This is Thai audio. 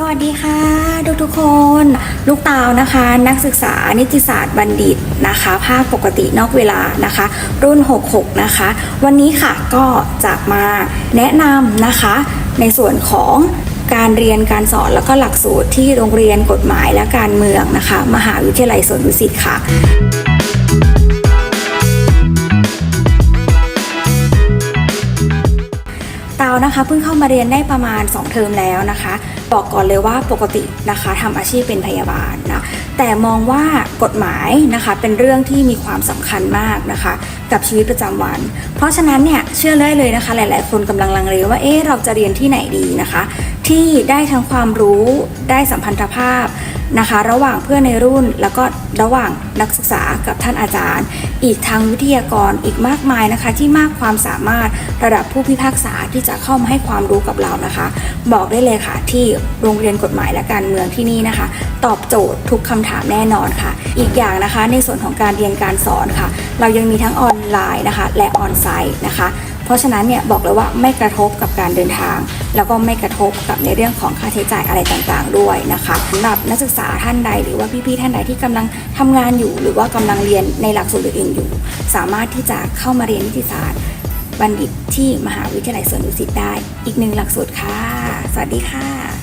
สวัสดีค่ะ ทุกทุกคน ลูกตาวนะคะ นักศึกษานิติศาสตร์บัณฑิตนะคะ ภาคปกตินอกเวลานะคะ รุ่น 66 นะคะ วันนี้ค่ะก็จะมาแนะนำนะคะ ในส่วนของการเรียนการสอนแล้วก็หลักสูตรที่โรงเรียนกฎหมายและการเมืองนะคะ มหาวิทยาลัยสวนดุสิตค่ะ ตาวนะคะเพิ่งเข้ามาเรียนได้ประมาณ 2 เทอมแล้วนะคะ บอกก่อนเลยว่าปกตินะคะทำอาชีพเป็นพยาบาลนะแต่มองว่ากฎหมายนะคะเป็นเรื่องที่มีความสำคัญมากนะคะ กับชีวิตประจำวัน เพราะฉะนั้นเนี่ยเชื่อได้เลยนะคะ หลาย ๆ คนกำลังลังเลว่าเอ๊ะเราจะเรียนที่ไหนดีนะคะ ที่ได้ทั้งความรู้ได้สัมพันธภาพ นะคะ ระหว่างเพื่อนในรุ่นแล้วก็ระหว่างนักศึกษากับท่านอาจารย์ อีกทั้งวิทยากรอีกมากมายนะคะ ที่มากความสามารถระดับผู้พิพากษาที่จะเข้ามาให้ความรู้กับเรานะคะ บอกได้เลยค่ะ ที่โรงเรียนกฎหมายและการเมืองที่นี่นะคะ ตอบโจทย์ทุกคำถามแน่นอนค่ะ อีกอย่างนะคะในส่วนของการเรียนการสอนค่ะ เรายังมีทั้งออนไลน์นะคะ และออนไซต์นะคะ เพราะฉะนั้นเนี่ยบอกเลยว่าไม่กระทบกับการเดินทาง แล้วก็ไม่กระทบกับในเรื่องของค่าใช้จ่ายอะไรต่างๆ ด้วยนะคะสำหรับนักศึกษาท่านใด หรือว่าพี่ๆท่านใดที่กำลังทำงานอยู่ หรือว่ากำลังเรียนในหลักสูตรอื่นๆอยู่ สามารถที่จะเข้ามาเรียนนิติศาสตร์บัณฑิตที่มหาวิทยาลัยสวนดุสิตได้ อีกหนึ่งหลักสูตรค่ะ สวัสดีค่ะ